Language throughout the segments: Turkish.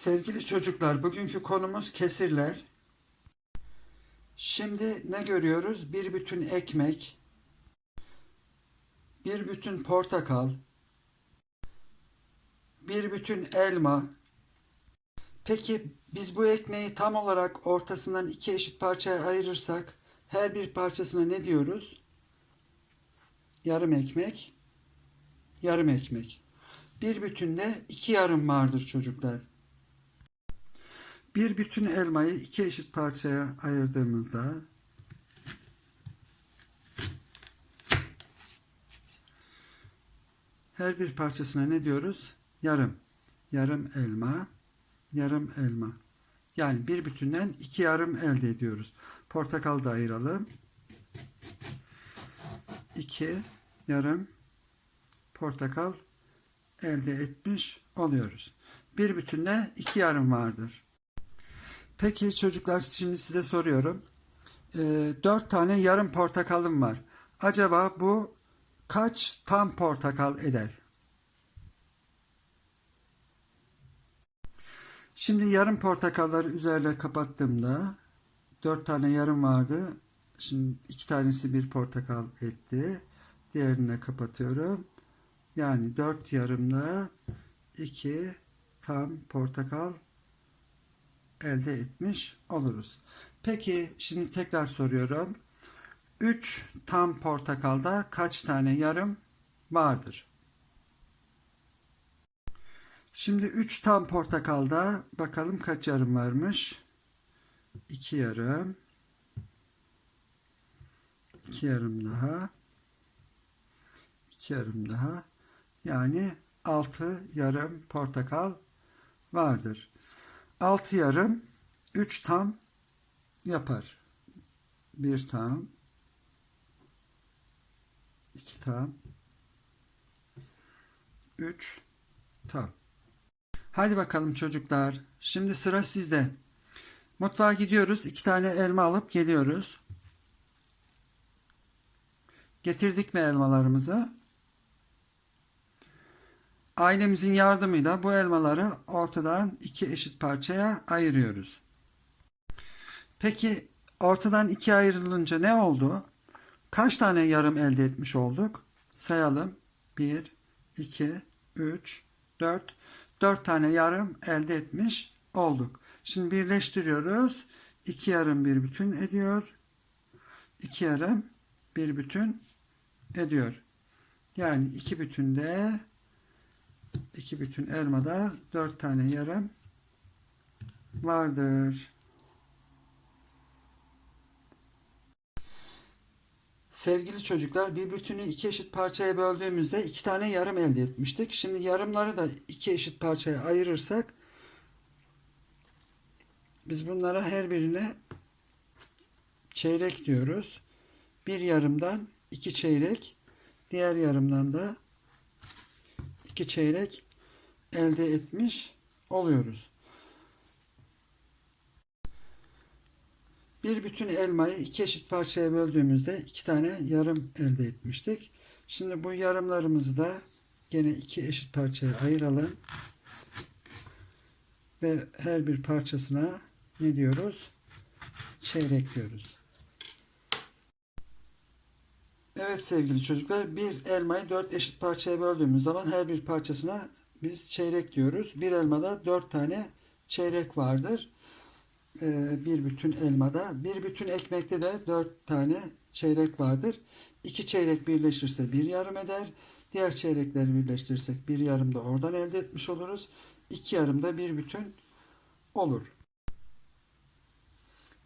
Sevgili çocuklar, bugünkü konumuz kesirler. Şimdi ne görüyoruz? Bir bütün ekmek, bir bütün portakal, bir bütün elma. Peki biz bu ekmeği tam olarak ortasından iki eşit parçaya ayırırsak her bir parçasına ne diyoruz? Yarım ekmek, yarım ekmek. Bir bütünde iki yarım vardır çocuklar. Bir bütün elmayı iki eşit parçaya ayırdığımızda her bir parçasına ne diyoruz? Yarım. Yarım elma, yarım elma. Yani bir bütünden iki yarım elde ediyoruz. Portakal da ayıralım. İki yarım portakal elde etmiş oluyoruz. Bir bütünde iki yarım vardır. Peki çocuklar şimdi size soruyorum. Ee, dört tane yarım portakalım var. Acaba bu kaç tam portakal eder? Şimdi yarım portakalları üzerine kapattığımda dört tane yarım vardı. Şimdi iki tanesi bir portakal etti. Diğerine kapatıyorum. Yani dört yarımda iki tam portakal elde etmiş oluruz. Peki şimdi tekrar soruyorum. 3 tam portakalda kaç tane yarım vardır? Şimdi 3 tam portakalda bakalım kaç yarım varmış? 2 yarım. 2 yarım daha. 2 yarım daha. Yani 6 yarım portakal vardır. 6 yarım 3 tam yapar. 1 tam 2 tam 3 tam. Hadi bakalım çocuklar. Şimdi sıra sizde. Mutfağa gidiyoruz. 2 tane elma alıp geliyoruz. Getirdik mi elmalarımızı? Ailemizin yardımıyla bu elmaları ortadan iki eşit parçaya ayırıyoruz. Peki ortadan ikiye ayrılınca ne oldu? Kaç tane yarım elde etmiş olduk? Sayalım. 1, 2, 3, 4. 4 tane yarım elde etmiş olduk. Şimdi birleştiriyoruz. 2 yarım bir bütün ediyor. 2 yarım bir bütün ediyor. Yani iki bütünde iki bütün elmada dört tane yarım vardır. Sevgili çocuklar bir bütünü iki eşit parçaya böldüğümüzde iki tane yarım elde etmiştik. Şimdi yarımları da iki eşit parçaya ayırırsak biz bunlara her birine çeyrek diyoruz. Bir yarımdan iki çeyrek, diğer yarımdan da iki çeyrek elde etmiş oluyoruz. Bir bütün elmayı iki eşit parçaya böldüğümüzde iki tane yarım elde etmiştik. Şimdi bu yarımlarımızı da gene iki eşit parçaya ayıralım. Ve her bir parçasına ne diyoruz? Çeyrek diyoruz. Evet sevgili çocuklar bir elmayı dört eşit parçaya böldüğümüz zaman her bir parçasına biz çeyrek diyoruz. Bir elmada dört tane çeyrek vardır. Ee, bir bütün elmada. Bir bütün ekmekte de dört tane çeyrek vardır. İki çeyrek birleşirse bir yarım eder. Diğer çeyrekleri birleştirirsek bir yarım da oradan elde etmiş oluruz. İki yarım da bir bütün olur.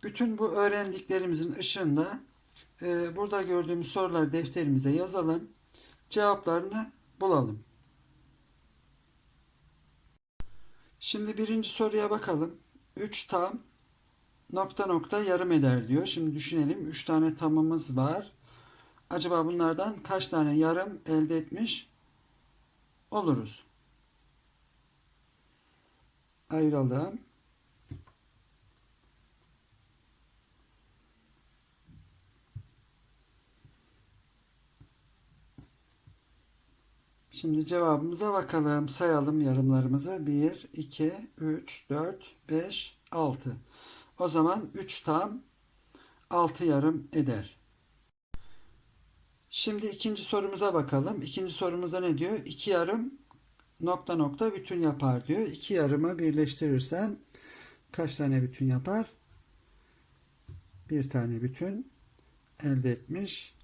Bütün bu öğrendiklerimizin ışığında e, burada gördüğümüz soruları defterimize yazalım. Cevaplarını bulalım. Şimdi birinci soruya bakalım. 3 tam nokta nokta yarım eder diyor. Şimdi düşünelim. 3 tane tamımız var. Acaba bunlardan kaç tane yarım elde etmiş oluruz? Ayıralım. Şimdi cevabımıza bakalım. Sayalım yarımlarımızı. 1, 2, 3, 4, 5, 6. O zaman 3 tam 6 yarım eder. Şimdi ikinci sorumuza bakalım. İkinci sorumuzda ne diyor? 2 yarım nokta nokta bütün yapar diyor. 2 yarımı birleştirirsen kaç tane bütün yapar? Bir tane bütün elde etmiş